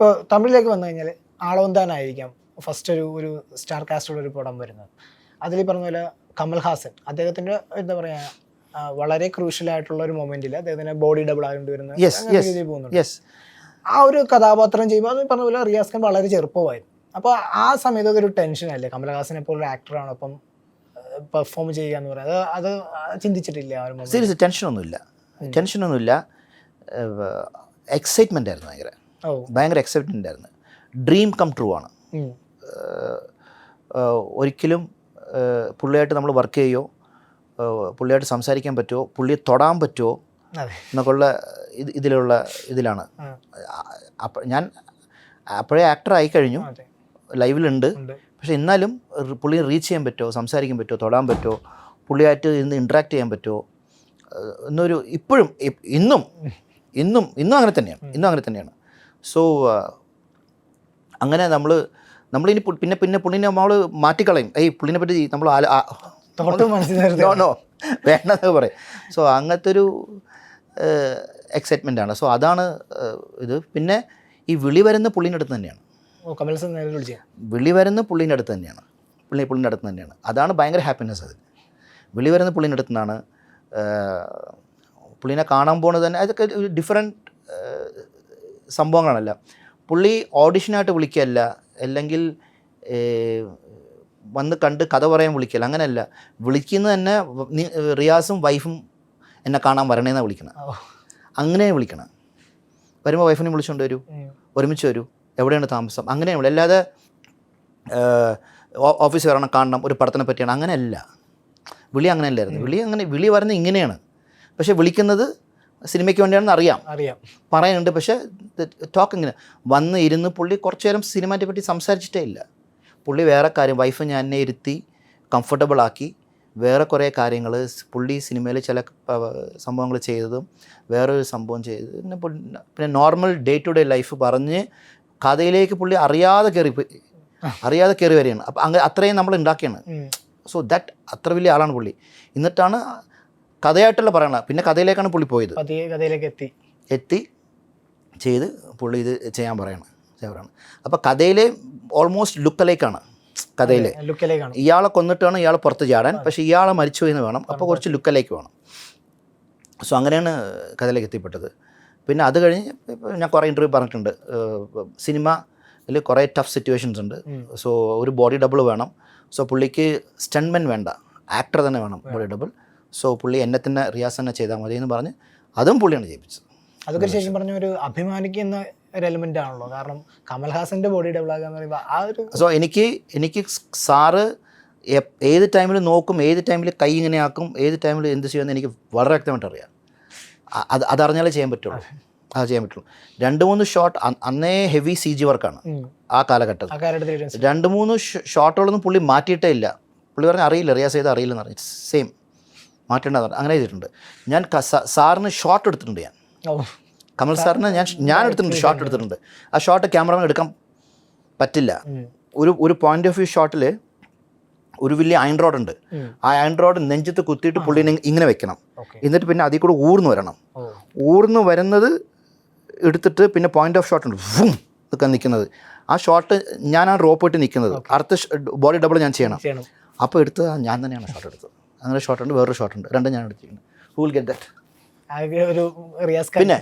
ഇപ്പോൾ തമിഴിലേക്ക് വന്നു കഴിഞ്ഞാൽ ആളോന്താനായിരിക്കാം ഫസ്റ്റ് ഒരു ഒരു സ്റ്റാർ കാസ്റ്റുള്ള ഒരു പടം വരുന്നത്. അതിൽ പറഞ്ഞ പോലെ കമൽഹാസൻ അദ്ദേഹത്തിന്റെ എന്താ പറയുക വളരെ ക്രൂഷ്യൽ ആയിട്ടുള്ള ഒരു മൊമെന്റിൽ അദ്ദേഹത്തിന് ബോഡി ഡബിൾ ആയതുകൊണ്ട് വരുന്നത് രീതിയിൽ പോകുന്നുണ്ട്. യെസ് ആ ഒരു കഥാപാത്രം ചെയ്യുമ്പോൾ അത് പറഞ്ഞ പോലെ റിയാസ് ഖാൻ വളരെ ചെറുപ്പമായിരുന്നു. അപ്പോൾ ആ സമയത്ത് അതൊരു ടെൻഷനല്ലേ കമൽഹാസനെ പോലൊരു ആക്ടറാണ് അപ്പം പെർഫോം ചെയ്യുക എന്ന് പറയുന്നത്. അത് ചിന്തിച്ചിട്ടില്ല ആ ഒരു? സീരിയസ് ടെൻഷനൊന്നുമില്ല ടെൻഷനൊന്നുമില്ല എക്സൈറ്റ്മെന്റ് ആയിരുന്നു ഭയങ്കര. ഭയങ്കര എക്സൈറ്റ്മെന്റ് ആയിരുന്നു ഡ്രീം കം ട്രൂ ആണ്. ഒരിക്കലും പുള്ളിയായിട്ട് നമ്മൾ വർക്ക് ചെയ്യോ ഏഹ്, പുള്ളിയായിട്ട് സംസാരിക്കാൻ പറ്റുമോ പുള്ളിയെ തൊടാൻ പറ്റുമോ എന്നൊക്കെയുള്ള ഇത് ഇതിലുള്ള ഇതിലാണ്. അപ്പം ഞാൻ അപ്പോഴേ ആക്ടർ ആയി കഴിഞ്ഞു. ലൈവിലുണ്ട് പക്ഷെ എന്നാലും പുള്ളിയെ റീച്ച് ചെയ്യാൻ പറ്റുമോ സംസാരിക്കാൻ പറ്റുമോ തൊടാൻ പറ്റുമോ പുള്ളിയായിട്ട് ഇന്ന് ഇൻട്രാക്ട് ചെയ്യാൻ പറ്റുമോ എന്നൊരു ഇപ്പോഴും ഇന്നും ഇന്നും ഇന്നും അങ്ങനെ തന്നെയാണ്. ഇന്നും അങ്ങനെ തന്നെയാണ്. സോ അങ്ങനെ നമ്മൾ നമ്മളിനി പിന്നെ പിന്നെ പുള്ളിനെ നമ്മൾ മാറ്റിക്കളയും. ഏയ് പുള്ളിനെ പറ്റി നമ്മൾ തൊട്ട് മനസ്സിലായിരുന്നു നോ നോ വേണ്ടെന്ന് പറയും. സോ അങ്ങനത്തെ ഒരു എക്സൈറ്റ്മെന്റ് ആണ്. സോ അതാണ് ഇത്. പിന്നെ ഈ വിളി വരുന്ന പുള്ളിന്റെ അടുത്ത് തന്നെയാണ്. വിളി വരുന്ന പുള്ളീന്റെ അടുത്ത് തന്നെയാണ്. പുള്ളി പുള്ളിന്റെ അടുത്ത് തന്നെയാണ്. അതാണ് ഭയങ്കര ഹാപ്പിനെസ് അത്. വിളി വരുന്ന പുള്ളീന്റെ അടുത്ത് നിന്നാണ് പുള്ളീനെ കാണാൻ പോണത് തന്നെ അതൊക്കെ ഡിഫറെന്റ് സംഭവങ്ങളല്ല. പുള്ളി ഓഡിഷനായിട്ട് വിളിക്കുകയല്ല. അല്ലെങ്കിൽ വന്ന് കണ്ട് കഥ പറയാൻ വിളിക്കല്ല അങ്ങനെയല്ല. വിളിക്കുന്നത് തന്നെ റിയാസും വൈഫും എന്നെ കാണാൻ വരണേന്നാണ് വിളിക്കണം. അങ്ങനെ വിളിക്കണം. വരുമ്പോൾ വൈഫിനെ വിളിച്ചുകൊണ്ട് വരൂ. ഒരുമിച്ച് വരൂ. എവിടെയാണ് താമസം? അങ്ങനെ വിളി. അല്ലാതെ ഓഫീസ് വരണം കാണണം ഒരു പടത്തിനെ പറ്റിയാണ്. അങ്ങനെയല്ല. വിളി അങ്ങനെയല്ലായിരുന്നു. വിളി അങ്ങനെ വിളി വരുന്നത് ഇങ്ങനെയാണ്. പക്ഷേ വിളിക്കുന്നത് സിനിമയ്ക്ക് വേണ്ടിയാണെന്ന് അറിയാം. അറിയാം. പറയാനുണ്ട് പക്ഷേ ടോക്ക് ഇങ്ങനെ. വന്ന് ഇരുന്ന് പുള്ളി കുറച്ച് നേരം സിനിമയെ പറ്റി സംസാരിച്ചിട്ടേ ഇല്ല. പുള്ളി വേറെ കാര്യം വൈഫ് ഞാൻ എന്നെ ഇരുത്തി കംഫർട്ടബിൾ ആക്കി. വേറെ കുറേ കാര്യങ്ങൾ പുള്ളി സിനിമയിൽ ചില സംഭവങ്ങൾ ചെയ്തതും വേറൊരു സംഭവം ചെയ്ത് പിന്നെ പിന്നെ normal day to day life പറഞ്ഞ് കഥയിലേക്ക് പുള്ളി അറിയാതെ കയറി അറിയാതെ കയറി വരികയാണ്. അപ്പം അങ്ങനെ അത്രയും നമ്മൾ ഉണ്ടാക്കിയാണ്. സോ ദാറ്റ് അത്ര വലിയ ആളാണ് പുള്ളി. എന്നിട്ടാണ് കഥയായിട്ടുള്ള പറയണ പിന്നെ കഥയിലേക്കാണ് പുള്ളി പോയത്. കഥയിലേക്ക് എത്തി. എത്തി ചെയ്ത് പുള്ളി ഇത് ചെയ്യാൻ പറയണം. ചെയ്യാൻ പറയണം. അപ്പോൾ കഥയിലെ ഓൾമോസ്റ്റ് ലുക്കലേക്കാണ് കഥയിലെ. ലുക്കലേക്കാണ്. ഇയാളെ കൊന്നിട്ടാണ് ഇയാളെ പുറത്ത് ചാടാൻ. പക്ഷേ ഇയാളെ മരിച്ചു എന്ന് വേണം. അപ്പോൾ കുറച്ച് ലുക്കലേക്ക് വേണം. സോ അങ്ങനെയാണ് കഥയിലേക്ക് എത്തിപ്പെട്ടത്. പിന്നെ അത് കഴിഞ്ഞ് ഞാൻ കുറേ ഇന്റർവ്യൂ പറഞ്ഞിട്ടുണ്ട്. സിനിമയിൽ കുറേ ടഫ് സിറ്റുവേഷൻസ് ഉണ്ട്. സോ ഒരു ബോഡി ഡബിൾ വേണം. സോ പുള്ളിക്ക് സ്റ്റൺമെൻ വേണ്ട. ആക്ടർ തന്നെ വേണം. ബോഡി ഡബിൾ സോ പുള്ളി എന്നെ തന്നെ റിയാസ് തന്നെ ചെയ്താൽ മതി എന്ന് പറഞ്ഞ് അതും പുള്ളിയാണ് ചെയ്യിപ്പിച്ചത് അതൊക്കെ ശേഷം പറഞ്ഞ ഒരു അഭിമാനിക്കുന്ന ഒരു എലമെന്റ് ആണല്ലോ. കാരണം കമൽഹാസന്റെ ബോഡി ഡബിൾ ആകാന്ന് പറയുമ്പോൾ ആ ഒരു സോ എനിക്ക് എനിക്ക് സാറ് ഏത് ടൈമിൽ നോക്കും ഏത് ടൈമിൽ കൈ ഇങ്ങനെ ആക്കും ഏത് ടൈമിൽ എന്ത് ചെയ്യുമെന്ന് എനിക്ക് വളരെ വ്യക്തമായിട്ട് അറിയാം. അത് അതറിഞ്ഞാലേ ചെയ്യാൻ പറ്റുള്ളൂ. അത്. ചെയ്യാൻ പറ്റുള്ളൂ. രണ്ട് മൂന്ന് ഷോട്ട് അന്നേ ഹെവി സി ജി വർക്കാണ് ആ കാലഘട്ടത്തിൽ. രണ്ട് മൂന്ന് ഷോട്ടുകളൊന്നും പുള്ളി മാറ്റിയിട്ടേ ഇല്ല. പുള്ളി പറഞ്ഞ അറിയില്ല റിയാസ് ചെയ്ത് അറിയില്ലെന്ന് പറഞ്ഞു. സെയിം മാറ്റേണ്ടതെന്ന് പറഞ്ഞു അങ്ങനെ ചെയ്തിട്ടുണ്ട് ഞാൻ സാറിന് ഷോട്ട് എടുത്തിട്ടുണ്ട് ഞാൻ. കമൽ സാറിന് ഞാൻ ഞാൻ എടുത്തിട്ടുണ്ട് ഷോട്ട് എടുത്തിട്ടുണ്ട്. ആ ഷോട്ട് ക്യാമറമാൻ എടുക്കാൻ പറ്റില്ല. ഒരു ഒരു പോയിന്റ് ഓഫ് വ്യൂ ഷോട്ടിൽ ഒരു വലിയ അയൺ റോഡ് ഉണ്ട്. ആ അയൺ റോഡ് നെഞ്ചത്ത് കുത്തിയിട്ട് പുള്ളിനെ ഇങ്ങനെ വെക്കണം. എന്നിട്ട് പിന്നെ അതിൽ കൂടെ ഊർന്ന് വരണം. ഊർന്ന് വരുന്നത് എടുത്തിട്ട് പിന്നെ പോയിന്റ് ഓഫ് ഷോട്ട് ഉണ്ട്. ഫും ഒക്കെ നിൽക്കുന്നത്. ആ ഷോട്ട് ഞാൻ ആ റോപ്പ് ഇട്ട് നിൽക്കുന്നത്. അടുത്ത ബോഡി ഡബിൾ ഞാൻ ചെയ്യണം. ചെയ്യണം. അപ്പോൾ എടുത്ത് ഞാൻ തന്നെയാണ് ഷോട്ട് എടുത്തത്. അങ്ങനെ ഷോട്ട് ഉണ്ട് വേറൊരു ഷോട്ട് ഉണ്ട്. രണ്ടും ഞാൻ എടുത്തിരിക്കുന്നത് ഹു വിൽ ഗെറ്റ് ദാറ്റ് ഒരു പിന്നെ